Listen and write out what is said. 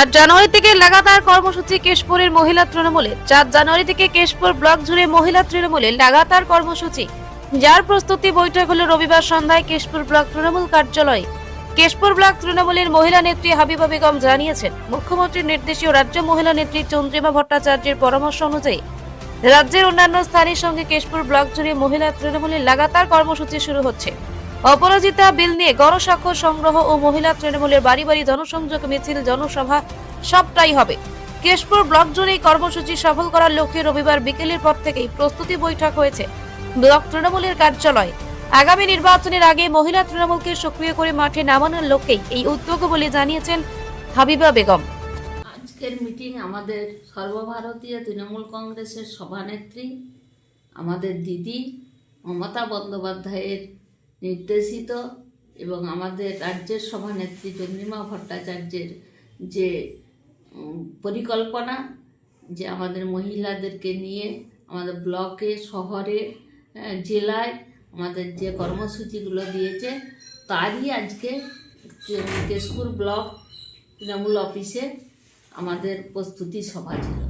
চার জানুয়ারি থেকে লাগাতার কর্মসূচি কেশপুরের মহিলা তৃণমূলে। চার জানুয়ারি থেকে কেশপুর ব্লক জুড়ে মহিলা তৃণমূলে লাগাতার কর্মসূচি। যার প্রস্তুতি বৈঠক হলো রবিবার সন্ধ্যায় কেশপুর ব্লক তৃণমূল কার্যালয়ে। কেশপুর ব্লক তৃণমূলের মহিলা নেত্রী হাবিবা বেগম জানিয়েছেন, মুখ্যমন্ত্রীর নির্দেশীয় রাজ্য মহিলা নেত্রী চন্দ্রিমা ভট্টাচার্যের পরামর্শ অনুযায়ী রাজ্যের অন্যান্য স্থানের সঙ্গে কেশপুর ব্লক জুড়ে মহিলা তৃণমূলের লাগাতার কর্মসূচি শুরু হচ্ছে। অপরাজিতা বিল নিয়ে গণস্বাক্ষর সংগ্রহ ও মহিলা তৃণমূলের বাড়ি বাড়ি জনসংযোগ মিছিল, জনসভা, সবটাই হবে। কেশপুর ব্লক জুড়ে কর্মসূচি সফল করার লক্ষ্যে রবিবার বিকেলের পর থেকেই প্রস্তুতি বৈঠক হয়েছে ব্লক তৃণমূলের কার্যালয়। আগামী নির্বাচনের আগে মহিলা তৃণমূলকে সক্রিয় করে মাঠে নামানোর লক্ষ্যেই এই উদ্যোগ বলে জানিয়েছেন হাবিবা বেগম। আজকের মিটিং আমাদের সর্বভারতীয় তৃণমূল কংগ্রেসের সভানেত্রী, আমাদের দিদি মমতা বন্দ্যোপাধ্যায়ের নির্দেশিত এবং আমাদের রাজ্যের সভানেত্রী চন্দ্রিমা ভট্টাচার্যের যে পরিকল্পনা যে আমাদের মহিলাদেরকে নিয়ে আমাদের ব্লকে, শহরে জেলায় আমাদের যে কর্মসূচিগুলো দিয়েছে, তারই আজকে কেশপুর ব্লক তৃণমূল অফিসে আমাদের প্রস্তুতি সভা ছিল।